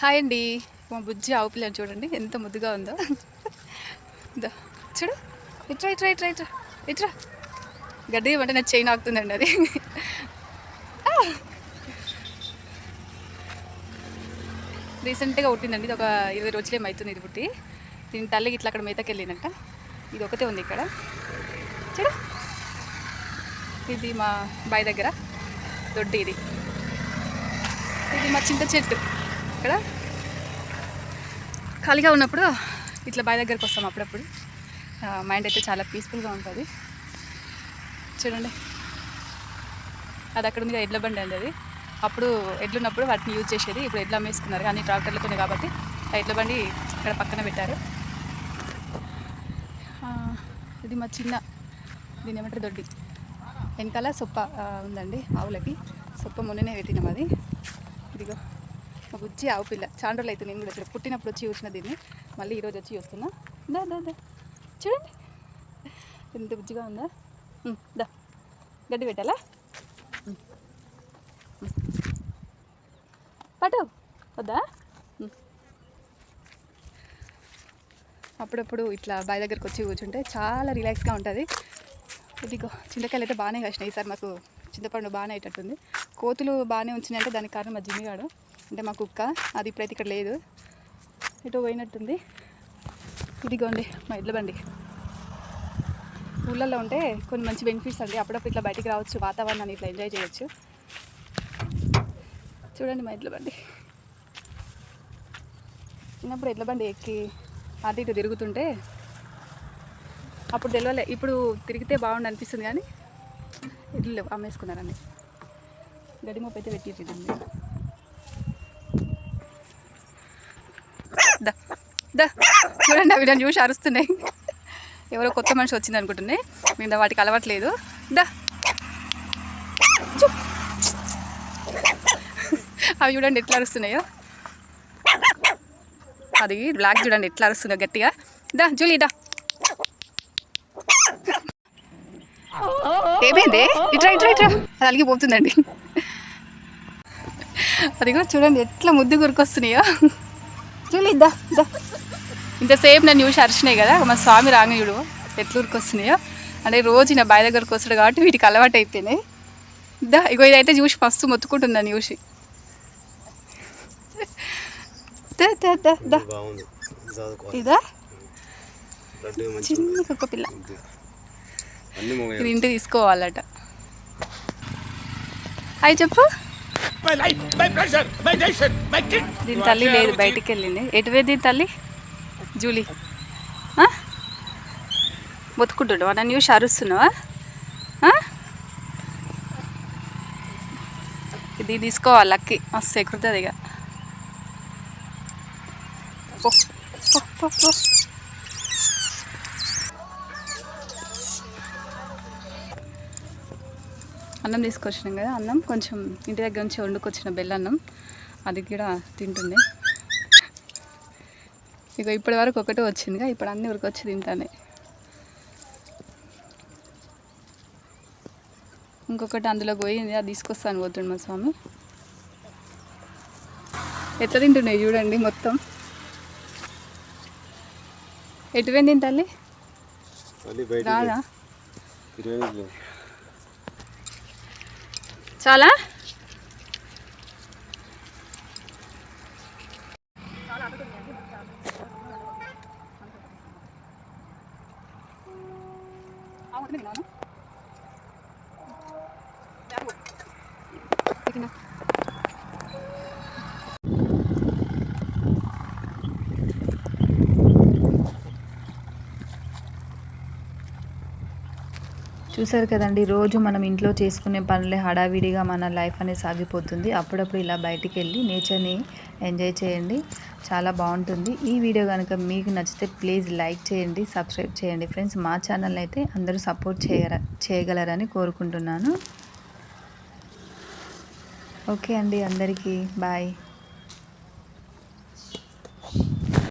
Hi అండి. మా బుజ్జి ఆవు పిల్లని చూడండి ఎంత ముద్దుగా ఉందో. దా చూడు. ఇట్రా ఇట్రా ఇట్రా ఇట్రా ఇట్రా గడ్డి అంటే నాకు చైన్ ఆగుతుందండి అది. రీసెంట్గా పుట్టిందండి ఇది ఒక ఇరవై రోజులు ఏమవుతుంది ఇది పుట్టి. దీని తల్లికి ఇట్లా అక్కడ మేతకి వెళ్ళిందంట ఇది ఒకటే ఉంది ఇక్కడ. చూడు. ఇది మా బాయ్ దగ్గర. దొడ్డి ఇది. ఇది మా చింత చెట్టు. ఇక్కడ ఖాళీగా ఉన్నప్పుడు ఇట్లా బాయ్ దగ్గరికి వస్తాం అప్పుడప్పుడు. మైండ్ అయితే చాలా పీస్ఫుల్గా ఉంటుంది. చూడండి. అది అక్కడ ఉంది ఎడ్ల బండి అండి అది. అప్పుడు ఎడ్లున్నప్పుడు వాటిని యూజ్ చేసేది ఇప్పుడు ఎడ్లు అమ్మేసుకున్నారు. కానీ ట్రాక్టర్లతోనే కాబట్టి ఎడ్ల బండి ఇక్కడ పక్కన పెట్టారు. ఇది మా చిన్న దీని ఏమంటారు దొడ్డి. వెనకాల సొప్ప ఉందండి ఆవులకి. సొప్ప మొన్ననే పెట్టినాం అది. ఇదిగో. ఒక బుజ్జి ఆవు పిల్ల. చాలా రోజులు అయితే నేను కూడా ఇక్కడ పుట్టినప్పుడు వచ్చి చూసిన దీన్ని. మళ్ళీ ఈరోజు వచ్చి చూస్తున్నా. దా దా దా. చూడండి. ఎంత బుజ్జిగా ఉందా? దా. గడ్డి పెట్టాలా? ఉమ్. వద్దా? అప్పుడప్పుడు ఇట్లా బావి దగ్గరకు వచ్చి కూర్చుంటే చాలా రిలాక్స్గా ఉంటుంది. ఇదిగో చింతకాయలు అయితే బాగానే కాసినాయి. ఈసారి మాకు చింతపండు బాగానే అయ్యేటట్టుంది. కోతులు బాగానే ఉంచినాయి అంటే దానికి కారణం మా జిమ్మిగాడు. అంటే మా కుక్క అది ఇప్పుడైతే ఇక్కడ లేదు. ఇటు పోయినట్టుంది. ఇదిగోండి మా ఎడ్ల బండి. ఊళ్ళల్లో ఉంటే కొన్ని మంచి బెనిఫిట్స్ అండి. అప్పుడప్పుడు ఇట్లా బయటికి రావచ్చు వాతావరణాన్ని ఇట్లా ఎంజాయ్ చేయొచ్చు. చూడండి మా ఎడ్ల బండి. చిన్నప్పుడు ఎడ్ల బండి ఎక్కి అటు ఇటు తిరుగుతుంటే అప్పుడు తెలియలే ఇప్పుడు తిరిగితే బాగుండు అనిపిస్తుంది కానీ ఇడ్లు అమ్మేసుకున్నారండి. అమ్మేసుకున్నారని గడి మోపు అయితే పెట్టి తిరిగింది దా దా. చూడండి అవి నన్ను చూసి అరుస్తున్నాయి. ఎవరో కొత్త మనిషి వచ్చింది అనుకుంటున్నాయి మీద వాటికి అలవాట్లేదు. దా. అవి చూడండి ఎట్లా అరుస్తున్నాయో. అది బ్లాక్ చూడండి ఎట్లా అరుస్తుందో గట్టిగా. దా జూలీ దా. ఏమైంది? ఇట్రా ఇట్రా ఇట్రా. అది అలిగిపోతుందండి. అది కూడా చూడండి ఎట్లా ముద్దు గురికొస్తున్నాయో. జూలీ దా దా. ఇంతసేపు నన్ను చూసి అరిచినాయి కదా మా స్వామి రాంగయుడు ఎట్లా ఉరికొస్తున్నాయో అంటే రోజు నా బాయ్ దగ్గరకు వస్తాడు కాబట్టి వీటికి అలవాటు అయిపోయినాయి. దా ఇగో ఇదైతే చూసి మస్తు మొత్తుకుంటుందని చూసి. దా దా దా దా. బాగుంది. చదువుకో. ఇదా? చిన్న కుక్క పిల్ల. అన్ని మొగ ఇది ఇంటి తీసుకోవాలట. అవి చెప్పు. దీని తల్లి లేదు బయటికి వెళ్ళింది. ఎటువే దీని తల్లి? జూలీ. బతుకుంటున్నావా? నన్ను చూసి అరుస్తున్నావా? ఇది తీసుకోవాలి లక్కి. మస్తు ఎక్కుతుంది ఇక. అన్నం తీసుకొచ్చినాం కదా అన్నం. కొంచెం ఇంటి దగ్గర నుంచి వండుకొచ్చిన బెల్లన్నం. అది కూడా తింటుంది. ఇక ఇప్పటి వరకు ఒకటే వచ్చిందిగా ఇప్పుడు అన్ని వరకు వచ్చి తింటానే. ఇంకొకటి అందులో పోయింది అది తీసుకొస్తాను పోతుండు మా స్వామి. ఎట్లా తింటున్నాయి చూడండి మొత్తం. ఎటు పోయింది తల్లి? మళ్ళీ బయట రాదా? చాలా? చూసారు కదండి రోజు మనం ఇంట్లో చేసుకునే పనులే హడావిడిగా మన లైఫ్ అనేది సాగిపోతుంది. అప్పుడప్పుడు ఇలా బయటికి వెళ్ళి నేచర్ని ఎంజాయ్ చేయండి. చాలా బాగుంటుంది. ఈ వీడియో కనుక మీకు నచ్చితే ప్లీజ్ లైక్ చేయండి సబ్స్క్రైబ్ చేయండి. ఫ్రెండ్స్ మా ఛానల్ అయితే అందరూ సపోర్ట్ చేయర చేయగలరని కోరుకుంటున్నాను. ఓకే అండి అందరికీ బాయ్.